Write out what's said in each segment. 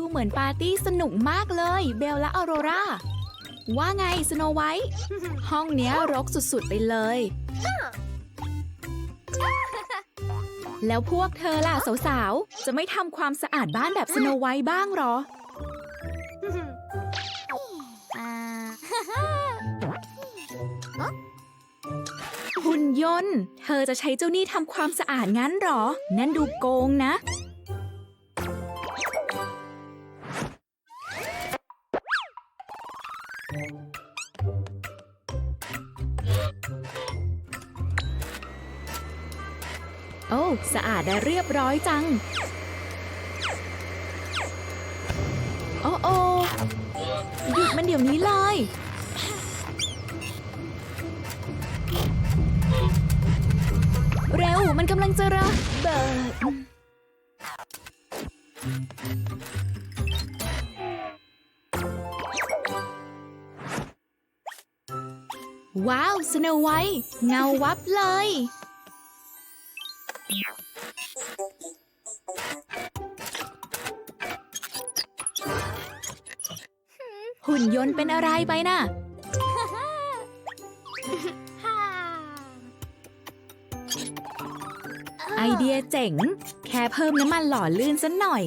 ดูเหมือนปาร์ตี้สนุกมากเลย เบลและออโรราว่าไงสโนไวท์ห้องเนี้ยรกสุดๆไปเลย แล้วพวกเธอล่ะสาวๆ จะไม่ทำความสะอาดบ้านแบบสโนไวท์บ้างหรอ หุ่นยนต์ เธอจะใช้เจ้านี่ทำความสะอาดงั้นหรอ นั่นดูโกงนะ โอ้สะอาดและเรียบร้อยจัง โอ้โอหยุดมันเดี๋ยวนี้เลย เร็วมันกำลังจะระเบิดว้าวสโนไวท์เงาวับเลย หุ่นยนต์เป็นอะไรไปน่ะ ไอเดียเจ๋ง แค่เพิ่มน้ำมันหล่อลื่นสักหน่อย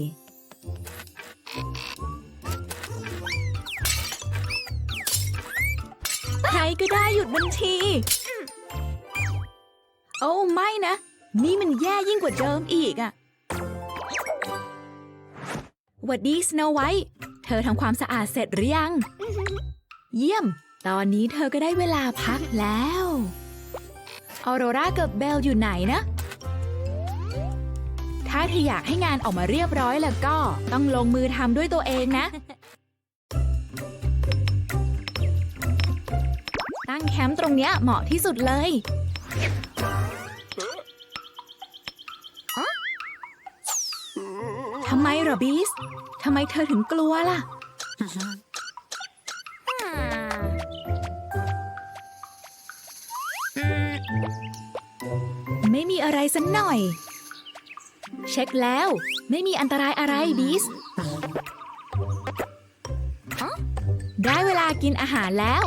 ใครก็ได้หยุดบัญชี โอ้ไม่นะ นี่มันแย่ยิ่งกว่าเดิมอีกอะหวัดดีสโนไวท์ เธอทำความสะอาดเสร็จหรือยัง เยี่ยม ตอนนี้เธอก็ได้เวลาพักแล้ว ออโรรากับเบลอยู่ไหนนะ ถ้าเธออยากให้งานออกมาเรียบร้อยแล้วก็ต้องลงมือทำด้วยตัวเองนะ ตั้งแคมป์ตรงเนี้ยเหมาะที่สุดเลยอ๊ะทำไมเหรอบีส ทำไมเธอถึงกลัวล่ะ ไม่มีอะไรสักหน่อย เช็คแล้ว ไม่มีอันตรายอะไรบีสอ๊ะได้เวลากินอาหารแล้ว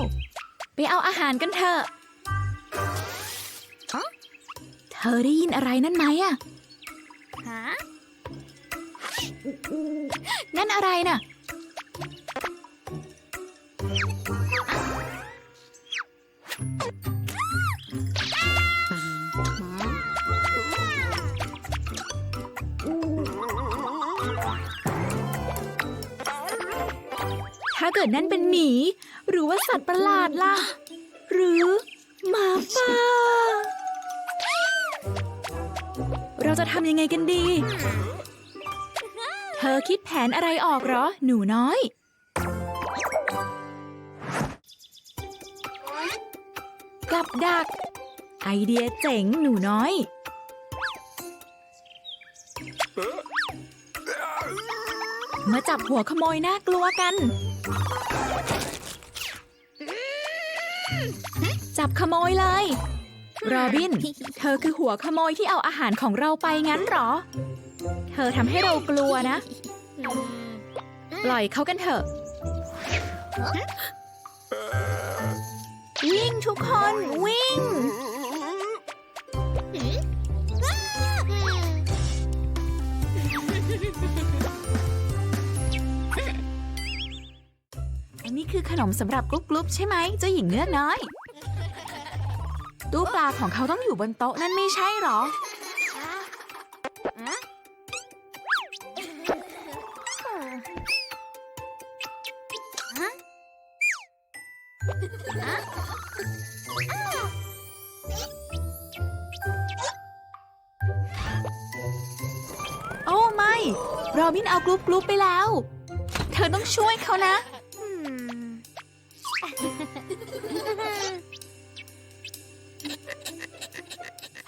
ไปเอาอาหารกันเถอะ เธอได้ยินอะไรนั่นไหมอะ นั่นอะไรน่ะ ถ้าเกิดนั่นเป็นหมี หรือว่าสัตว์ประหลาดล่ะ หรือหมาป่า เราจะทำยังไงกันดีเธ อคิดแผนอะไรออกเหรอ หนูน้อย กับดัก ไอเดียเจ๋งหนูน้อย มาจับหัวขโมยน่ากลัวกัน จับขโมยเลย โรบิน เธอคือหัวขโมยที่เอาอาหารของเราไปงั้นเหรอ เธอทำให้เรากลัวนะ ปล่อยเขากันเถอะ วิ่งทุกคนวิ่ง อันนี้คือขนมสำหรับกรุ๊ปกรุ๊ปใช่ไหมเจ้าหญิงเนื้อกน้อย ตู้ปลาของเขาต้องอยู่บนโต๊ะนั่นไม่ใช่หรอ โรบินเอากรุ๊ปกรุ๊ปไปแล้ว เธอต้องช่วยเขานะ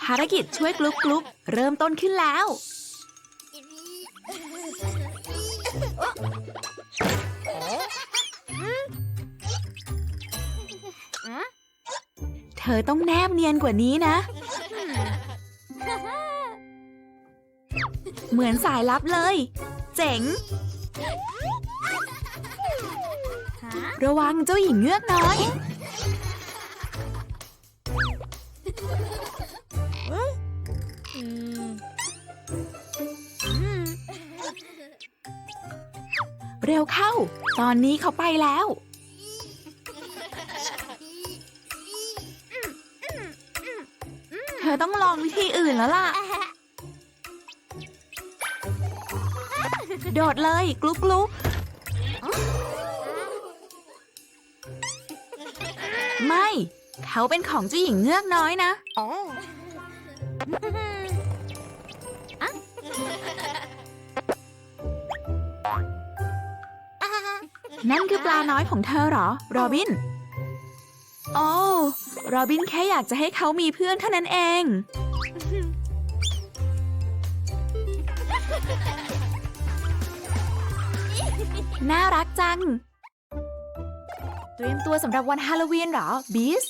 ภารกิจช่วยกรุ๊ปกรุ๊ปเริ่มต้นขึ้นแล้ว เธอต้องแนบเนียนกว่านี้นะ เหมือนสายลับเลย เจ๋ง ระวังเจ้าหญิงเงือกน้อย เร็วเข้า ตอนนี้เขาไปแล้วเธอต้องลองวิธีอื่นแล้วล่ะ โดดเลย กลุกกลุกไม่ เขาเป็นของเจ้าหญิงเงือกน้อยนะนั่นคือปลาน้อยของเธอเหรอ โรบิน โอ้ โรบินแค่อยากจะให้เขามีเพื่อนเท่านั้นเอง น่ารักจัง เตรียมตัวสำหรับวันฮาโลวีนเหรอ บีส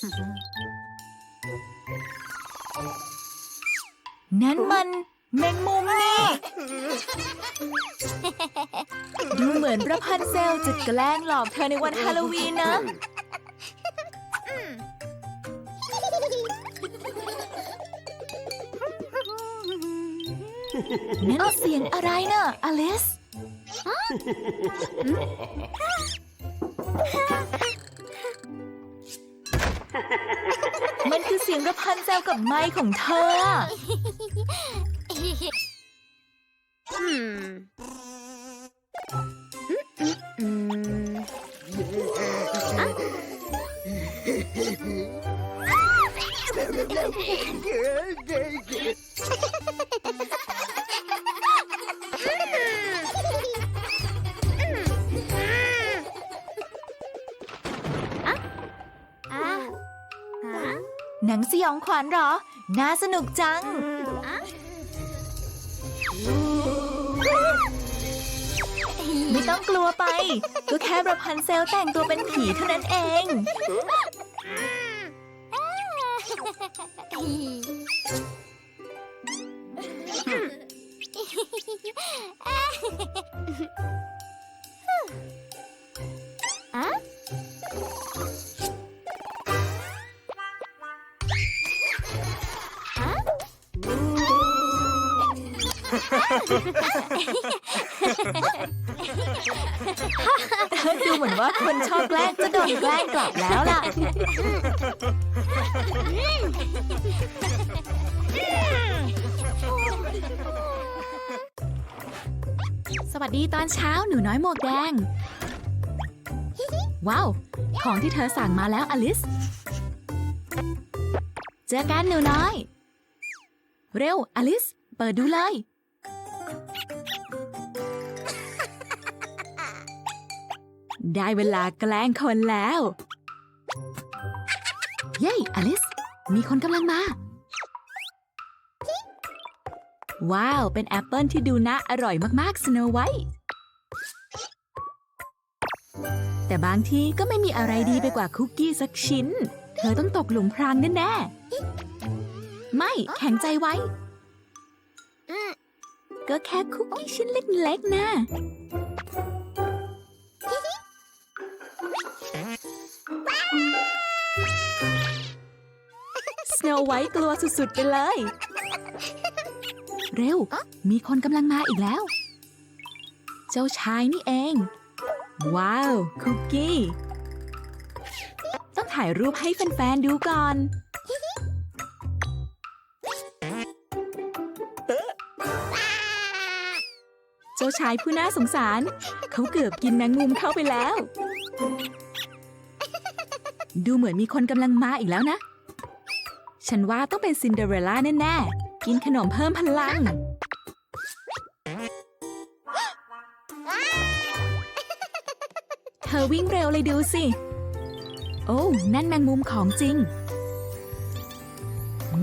นั่นมันแมงมุมนี่ ดูเหมือนประพันเซลจะแกล้งหลอกเธอในวันฮาโลวีนนะ นั่นเสียงอะไรเนอะอลิส มันคือเสียงระพันเซลกับไมค์ของเธออ ขวัญเหรอ น่าสนุกจัง ไม่ต้องกลัวไป ก็แค่ประพันเซลแต่งตัวเป็นผีเท่านั้นเอง ดูเหมือนว่าคนชอบแกล้งจะโดนแกล้งกลับแล้วล่ะ สวัสดีตอนเช้าหนูน้อยหมวกแดง ว้าว ของที่เธอสั่งมาแล้วอลิส เจอกันหนูน้อย เร็ว อลิส เปิดดูเลย ได้เวลาแกล้งคนแล้ว เย้อลิส มีคนกำลังมา ว้าว เป็นแอปเปิลที่ดูน่าอร่อยมากๆสโนไวท์แต่บางทีก็ไม่มีอะไรดีไปกว่าคุกกี้สักชิ้น เธอต้องตกหลุมพรางแน่ๆ ไม่แข็งใจไว้ ก็แค่คุกกี้ชิ้นเล็กๆนะ ไวท์กลัวสุดๆไปเลย เร็ว มีคนกำลังมาอีกแล้ว เจ้าชายนี่เอง ว้าว คุกกี้ ต้องถ่ายรูปให้แฟนๆดูก่อนเจ้าชายผู้น่าสงสาร เขาเกือบกินแมงมุมเข้าไปแล้ว ดูเหมือนมีคนกำลังมาอีกแล้วนะ ฉันว่าต้องเป็นซินเดอเรลล่าแน่ๆ กินขนมเพิ่มพลัง เธอวิ่งเร็วเลยดูสิ โอ้ นั่นแมงมุมของจริง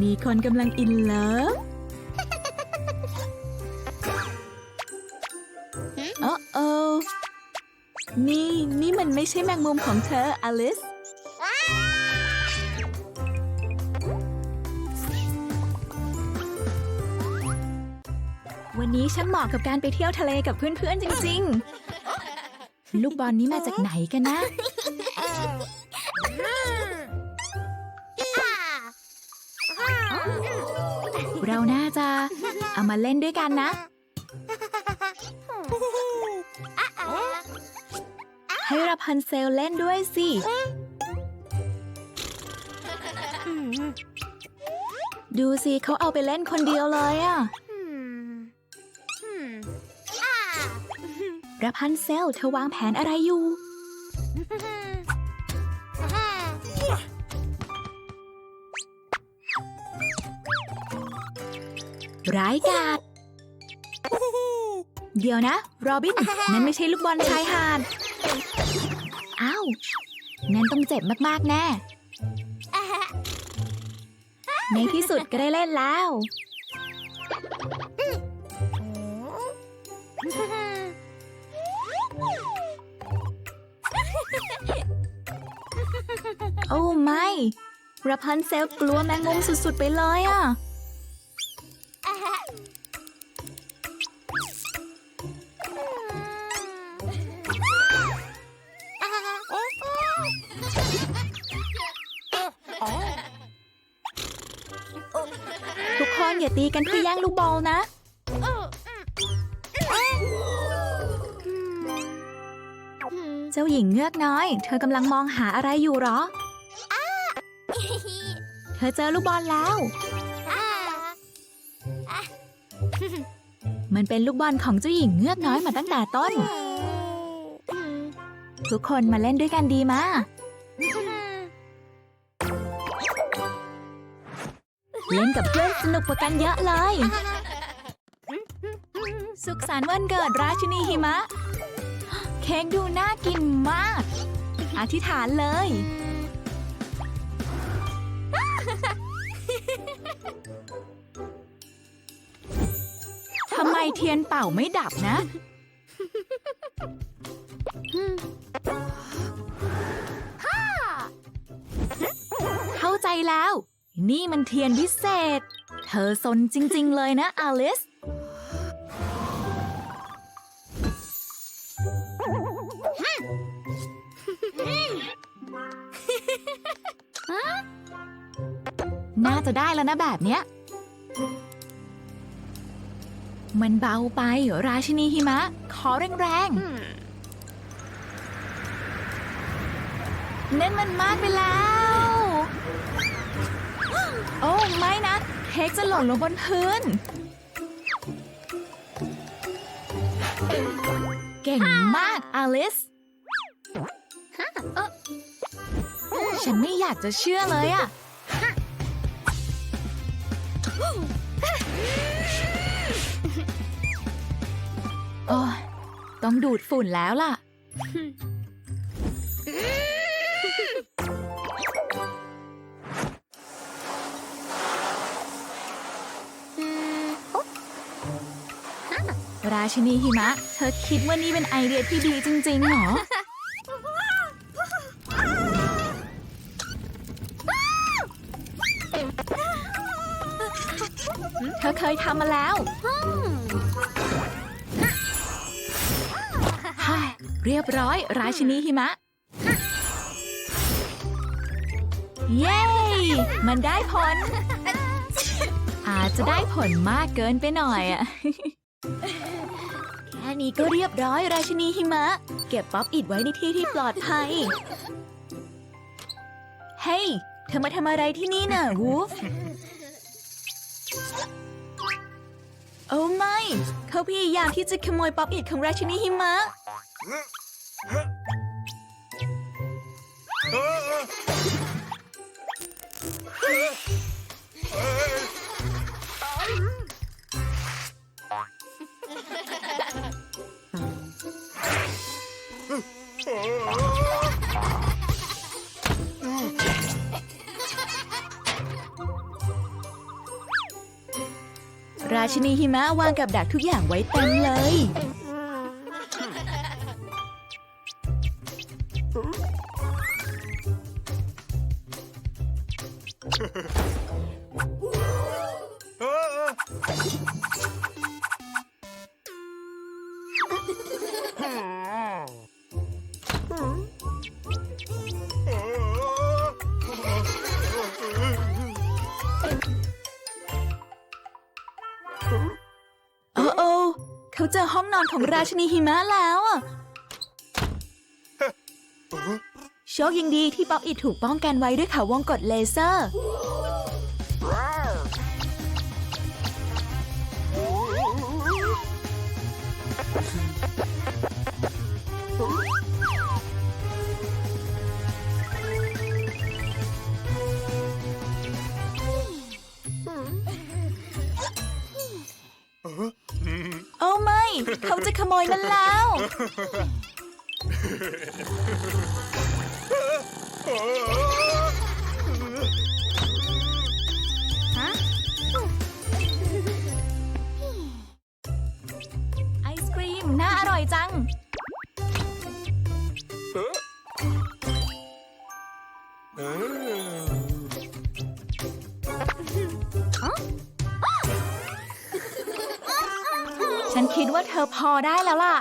มีคนกำลังอินเลิฟโอ้โอนี่ นี่มันไม่ใช่แมงมุมของเธออลิส นนี้ช่างเหมาะกับการไปเที่ยวทะเลกับเพื่อนๆจริงๆ ลูกบอลนี้มาจากไหนกันนะ เราน่าจะเอามาเล่นด้วยกันนะ ให้ราพันเซลเล่นด้วยสิดูสิเขาเอาไปเล่นคนเดียวเลยอะ ราพันเซลเธอวางแผนอะไรอยู่ ร้ายกาจเดี๋ยวนะ โรบิน นั่นไม่ใช่ลูกบอลชายหาด อ้าว นั่นต้องเจ็บมาก ๆ แน่ ในที่สุดก็ได้เล่นแล้ว โอ้ไม่ราพันเซลกลัวแมงมุมสุดๆไปเลยอะ ทุกคนอย่าตีกันเพื่อแย่งลูกบอลนะเจ้าหญิงเงือกน้อย เธอกำลังมองหาอะไรอยู่หรอ อเจอลูกบอลแล้ว มันเป็นลูกบอลของเจ้าหญิงเงือกน้อยมาตั้งแต่ต้น ทุกคนมาเล่นด้วยกันดีมาเล่นกับเพื่อนสนุกกว่ากันเยอะเลย สุขสันต์วันเกิดราชินีหิมะ เค้กดูน่ากินมาก อธิษฐานเลย เทียนเป่าไม่ดับนะ เข้าใจแล้ว นี่มันเทียนพิเศษ เธอสนจริง ๆ เลยนะอลิสน่าจะได้แล้วนะแบบเนี้ย มันเบาไป ราชินีหิมะ ขอแรงๆเน้นมันมากไปแล้ว โอ้ ไม่นะเค้กจะหล่นลงบนพื้น เก่งมาก อลิส ฉันไม่อยากจะเชื่อเลยอะ โอ้ยต้องดูดฝุ่นแล้วล่ะ ราชินีหิมะ เธอคิดว่านี่เป็นไอเดียที่ดีจริงๆเหรอ เธอเคยทำมาแล้ว เรียบร้อย ราชินีหิมะ เย้ มันได้ผล อาจจะได้ผลมากเกินไปหน่อยอะแค่นี้ก็เรียบร้อย ราชินีหิมะ เก็บป๊อปอิดไว้ในที่ที่ปลอดภัย เฮ้ย เธอมาทำอะไรที่นี่น่ะวูฟโอ้ไม่ เขาพยายามที่จะขโมยป๊อปอิดของราชินีหิมะ ราชินีหิมะวางกับดักทุกอย่างไว้เต็มเลย โอ้โอเขาเจอห้องนอนของราชินีหิมะแล้วอะโชคยังดีที่ป๊อปอิดถูกป้องกันไว้ด้วยเขาวงกดเลเซอร์ เขาจะขโมยมันแล้วไเธอพอได้แล้วล่ะ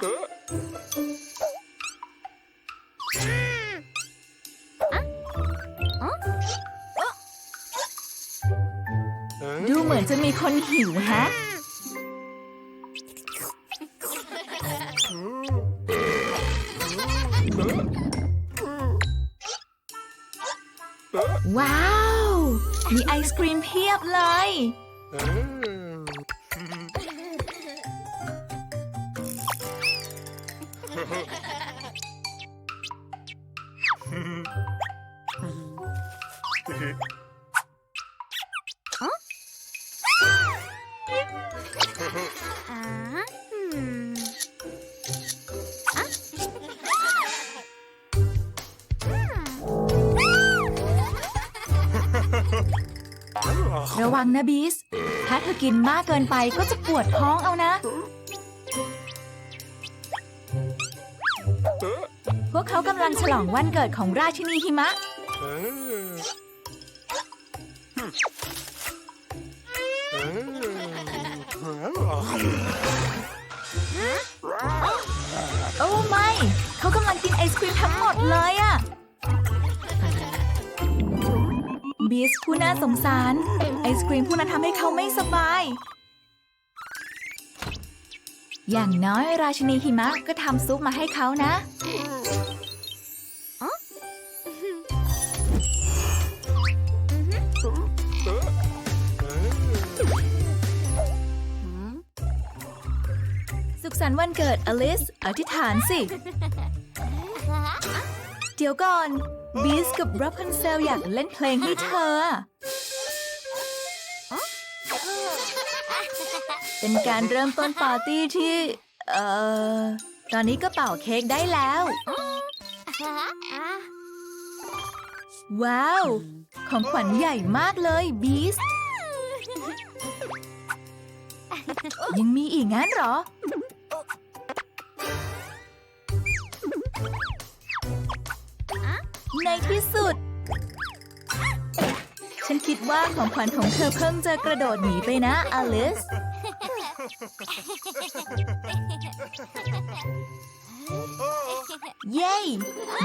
ดูเหมือนจะมีคนหิวแฮะ ว้าว มีไอศกรีมเพียบเลย ระวังนะบีส ถ้าเธอกินมากเกินไปก็จะปวดท้องเอานะ พวกเขากำลังฉลองวันเกิดของราชินีหิมะโศครีมทั้งหมดเลยอะบีสผู้น่าสงสาร ไอศครีมผู้นั้นทำให้เขาไม่สบาย อย่างน้อยราชินีหิมะก็ทำซุปมาให้เขานะ สุขสันต์วันเกิดอลิส อธิษฐานสิ ดี๋ยวก่อน บีสกับรับพันเซลอยากเล่นเพลงให้เธอ เป็นการเริ่มต้นปาร์ตี้ที่ เอ่อ ตอนนี้ก็เป่าเค้กได้แล้ว ว้าว ของขวัญใหญ่มากเลยบีสยังมีอีกงั้นหรอ ในที่สุด ฉันคิดว่าของขวัญของเธอเพิ่งจะกระโดดหนีไปนะอลิส เย้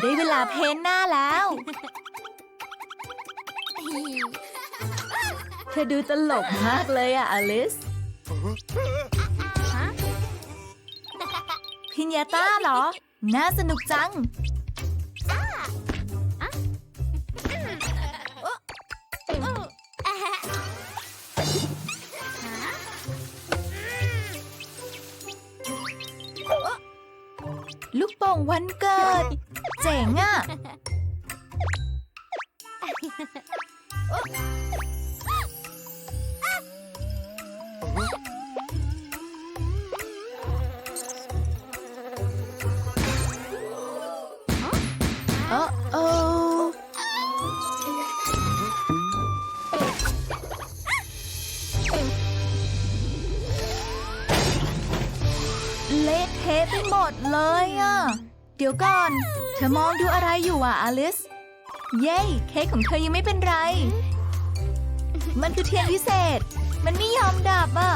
ได้เวลาเพ้นหน้าแล้ว เธอดูตลกมากเลยอะอลิส พิญญาต้าเหรอ น่าสนุกจัง วันเกิด เจ๋งอะ เดี๋ยวก่อน เธอมองดูอะไรอยู่อะอลิส เย้เค้กของเธอยังไม่เป็นไร มันคือเทียนพิเศษ มันไม่ยอมดับอะ